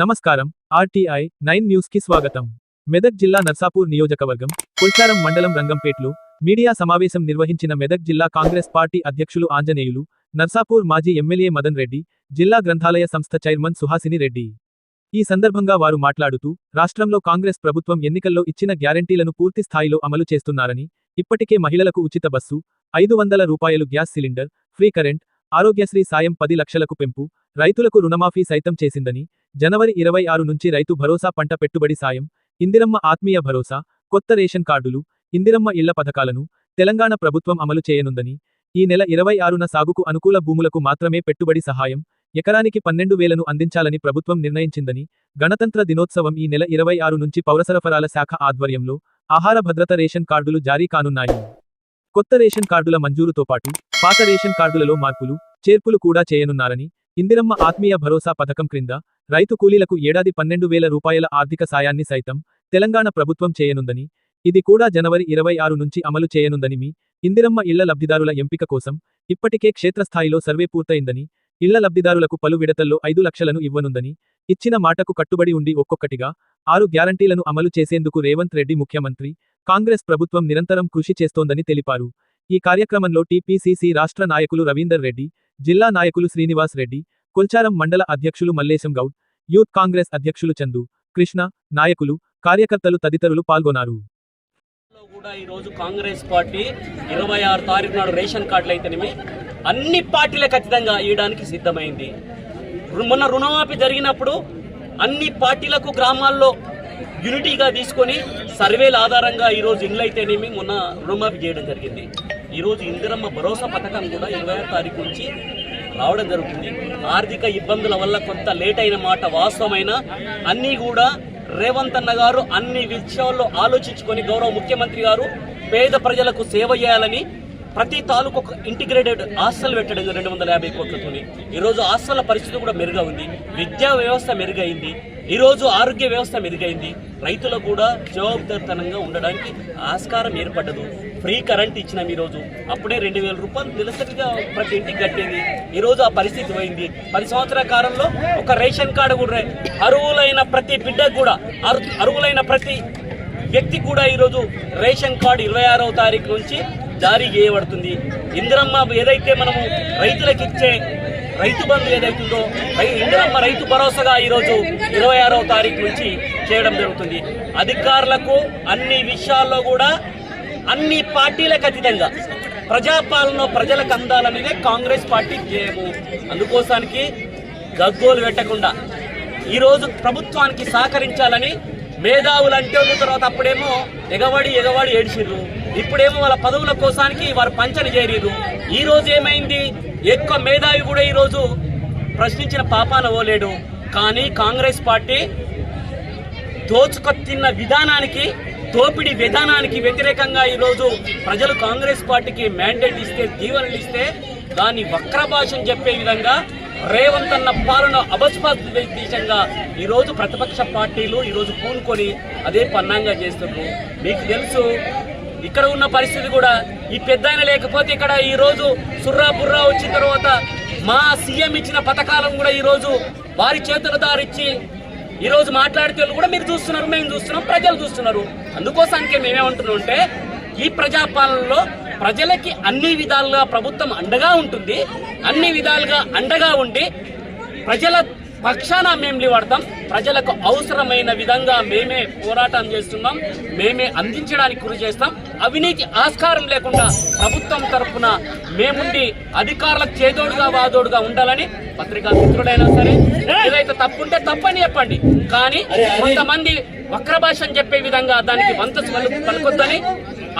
నమస్కారం. RTI nine న్యూస్కి స్వాగతం. మెదక్ జిల్లా నర్సాపూర్ నియోజకవర్గం కుల్చారం మండలం రంగంపేట్లో మీడియా సమావేశం నిర్వహించిన మెదక్ జిల్లా కాంగ్రెస్ పార్టీ అధ్యక్షులు ఆంజనేయులు నర్సాపూర్ మాజీ ఎమ్మెల్యే మదన్ రెడ్డి జిల్లా గ్రంథాలయ సంస్థ చైర్మన్ సుహాసిని రెడ్డి. ఈ సందర్భంగా వారు మాట్లాడుతూ రాష్ట్రంలో కాంగ్రెస్ ప్రభుత్వం ఎన్నికల్లో ఇచ్చిన గ్యారంటీలను పూర్తి స్థాయిలో అమలు చేస్తున్నారని ఇప్పటికే మహిళలకు ఉచిత బస్సు ఐదు వందల రూపాయలు gas cylinder free current Arogyasri సాయం పది లక్షలకు పెంపు. రైతులకు రుణమాఫీ సైతం చేసిందని జనవరి ఇరవై ఆరు నుంచి రైతు భరోసా పంట పెట్టుబడి సాయం ఇందిరమ్మ ఆత్మీయ భరోసా కొత్త రేషన్ కార్డులు ఇందిరమ్మ ఇళ్ళ పథకాలను తెలంగాణ ప్రభుత్వం అమలు చేయనుందని ఈ నెల ఇరవై ఆరున సాగుకు అనుకూల భూములకు మాత్రమే పెట్టుబడి సహాయం ఎకరానికి పన్నెండు వేలను అందించాలని ప్రభుత్వం నిర్ణయించిందని గణతంత్ర దినోత్సవం ఈ నెల ఇరవై ఆరు నుంచి పౌరసరఫరాల శాఖ ఆధ్వర్యంలో ఆహార భద్రత రేషన్ కార్డులు జారీ కానున్నాయి. కొత్త రేషన్ కార్డుల మంజూరుతో పాటు పాత రేషన్ కార్డులలో మార్పులు చేర్పులు కూడా చేయనున్నారని ఇందిరమ్మ ఆత్మీయ భరోసా పథకం క్రింద రైతు కూలీలకు ఏడాది పన్నెండు వేల రూపాయల ఆర్థిక సాయాన్ని సైతం తెలంగాణ ప్రభుత్వం చేయనుందని ఇది కూడా జనవరి ఇరవై ఆరు నుంచి అమలు చేయనుందని మీ ఇందిరమ్మ ఇళ్ళ లబ్ధిదారుల ఎంపిక కోసం ఇప్పటికే క్షేత్రస్థాయిలో సర్వే పూర్తయిందని ఇళ్ళ లబ్ధిదారులకు పలు విడతల్లో ఐదు లక్షలను ఇవ్వనుందని ఇచ్చిన మాటకు కట్టుబడి ఉండి ఒక్కొక్కటిగా ఆరు గ్యారంటీలను అమలు చేసేందుకు రేవంత్ రెడ్డి ముఖ్యమంత్రి కాంగ్రెస్ ప్రభుత్వం నిరంతరం కృషి చేస్తోందని తెలిపారు. ఈ కార్యక్రమంలో టీపీసీసీ రాష్ట్ర నాయకులు రవీందర్ రెడ్డి జిల్లా నాయకులు శ్రీనివాస్ రెడ్డి కొల్చారం మండల అధ్యక్షులు మల్లేశం గౌడ్ యూత్ కాంగ్రెస్ అధ్యక్షులు చందు కృష్ణ నాయకులు కార్యకర్తలు తదితరులు పాల్గొన్నారు. కూడా ఈ రోజు కాంగ్రెస్ పార్టీ ఇరవై ఆరు తారీఖు నాడు రేషన్ కార్డులు అయితేనేమి అన్ని పార్టీలే ఖచ్చితంగా ఇవ్వడానికి సిద్ధమైంది. మొన్న రుణమాఫీ జరిగినప్పుడు అన్ని పార్టీలకు గ్రామాల్లో యూనిటీగా తీసుకొని సర్వేల ఆధారంగా ఈ రోజు ఇండ్లు అయితేనేమి మొన్న రుణమాఫీ చేయడం జరిగింది. ఈరోజు ఇందిరమ్మ భరోసా పథకం కూడా ఇరవై ఆరు తారీఖు నుంచి రావడం జరుగుతుంది. ఆర్థిక ఇబ్బందుల వల్ల కొంత లేట్ అయిన మాట వాస్తవమైన అన్నీ కూడా రేవంత్ అన్న గారు అన్ని విషయాల్లో ఆలోచించుకొని గౌరవ ముఖ్యమంత్రి గారు పేద ప్రజలకు సేవ చేయాలని ప్రతి తాలూకు ఒక ఇంటిగ్రేటెడ్ హాస్టల్ పెట్టడం రెండు వందల యాభై కోట్లతోని. ఈరోజు హాస్టల్ పరిస్థితి కూడా మెరుగా ఉంది. విద్యా వ్యవస్థ మెరుగైంది. ఈరోజు ఆరోగ్య వ్యవస్థ మెరుగైంది. రైతులకు కూడా జవాబుదారితనంగా ఉండడానికి ఆస్కారం ఏర్పడ్డదు. ఫ్రీ కరెంట్ ఇచ్చినాం ఈరోజు. అప్పుడే రెండు వేల రూపాయలు నెలసరిగా ప్రతి ఇంటికి కట్టేది. ఈరోజు ఆ పరిస్థితి పోయింది. పది సంవత్సరాల కాలంలో ఒక రేషన్ కార్డు కూడా అరువులైన ప్రతి బిడ్డకు కూడా అరు- అరువులైన ప్రతి వ్యక్తి కూడా ఈరోజు రేషన్ కార్డు ఇరవై ఆరవ తారీఖు నుంచి జారీ చేయబడుతుంది. ఇందిరమ్మ ఏదైతే మనము రైతులకు ఇచ్చే రైతు బంధు ఏదైతుందో ఇందిరమ్మ రైతు భరోసాగా ఈరోజు ఇరవై ఆరవ తారీఖు నుంచి చేయడం జరుగుతుంది. అధికారులకు అన్ని విషయాల్లో కూడా అన్ని పార్టీలకు అతీతంగా ప్రజాపాలన ప్రజలకు అందాలనేదే కాంగ్రెస్ పార్టీ ధ్యేయము అందుకోసానికి గగ్గోలు పెట్టకుండా ఈరోజు ప్రభుత్వానికి సహకరించాలని మేధావులు అంటే తర్వాత అప్పుడేమో ఎగవాడి ఎగవాడి ఏడిచిర్రు. ఇప్పుడేమో వాళ్ళ పదవుల కోసానికి వారు పంచని చేయలేదు. ఈ రోజు ఏమైంది? ఎక్కువ మేధావి కూడా ఈరోజు ప్రశ్నించిన పాపాన ఓలేడు. కానీ కాంగ్రెస్ పార్టీ దోచుకొత్తిన్న విధానానికి దోపిడీ విధానానికి వ్యతిరేకంగా ఈరోజు ప్రజలు కాంగ్రెస్ పార్టీకి మ్యాండేట్ ఇస్తే దీవెనలు ఇస్తే దాన్ని వక్ర భాషను చెప్పే విధంగా రేవంత్ అన్న పాలన అభస్పాదేశంగా ఈరోజు ప్రతిపక్ష పార్టీలు ఈరోజు పూనుకొని అదే పన్నాంగా చేస్తున్నారు. మీకు తెలుసు ఇక్కడ ఉన్న పరిస్థితి కూడా ఈ పెద్ద లేకపోతే ఇక్కడ ఈ రోజు సుర్రా బుర్రా వచ్చిన తర్వాత మా సీఎం ఇచ్చిన పథకాలను కూడా ఈరోజు వారి చేతుల దారిచ్చి ఈరోజు మాట్లాడితే వాళ్ళు కూడా మీరు చూస్తున్నారు మేము చూస్తున్నాం ప్రజలు చూస్తున్నారు. అందుకోసానికి మేమేమంటున్నాం అంటే ఈ ప్రజాపాలనలో ప్రజలకి అన్ని విధాలుగా ప్రభుత్వం అండగా ఉంటుంది అన్ని విధాలుగా అండగా ఉండి ప్రజల పక్షాన మేము నిలబడతాం. ప్రజలకు అవసరమైన విధంగా మేమే పోరాటం చేస్తున్నాం. మేమే అందించడానికి కృషి చేస్తాం. అవినీతి ఆస్కారం లేకుండా ప్రభుత్వం తరఫున మేముండి అధికారులకు చేదోడుగా వాదోడుగా ఉండాలని పత్రికా మిత్రుడైనా సరే ఏదైతే తప్పుంటే తప్పని చెప్పండి. కానీ కొంతమంది వక్ర భాష చెప్పే విధంగా దానికి వంత పలుకొద్దని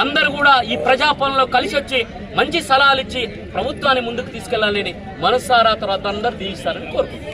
అందరూ కూడా ఈ ప్రజాపాలనలో కలిసి వచ్చి మంచి సలహాలు ఇచ్చి ప్రభుత్వాన్ని ముందుకు తీసుకెళ్ళాలని మనసారా తర్వాత అందరూ దీవిస్తారని కోరుకుంటున్నాను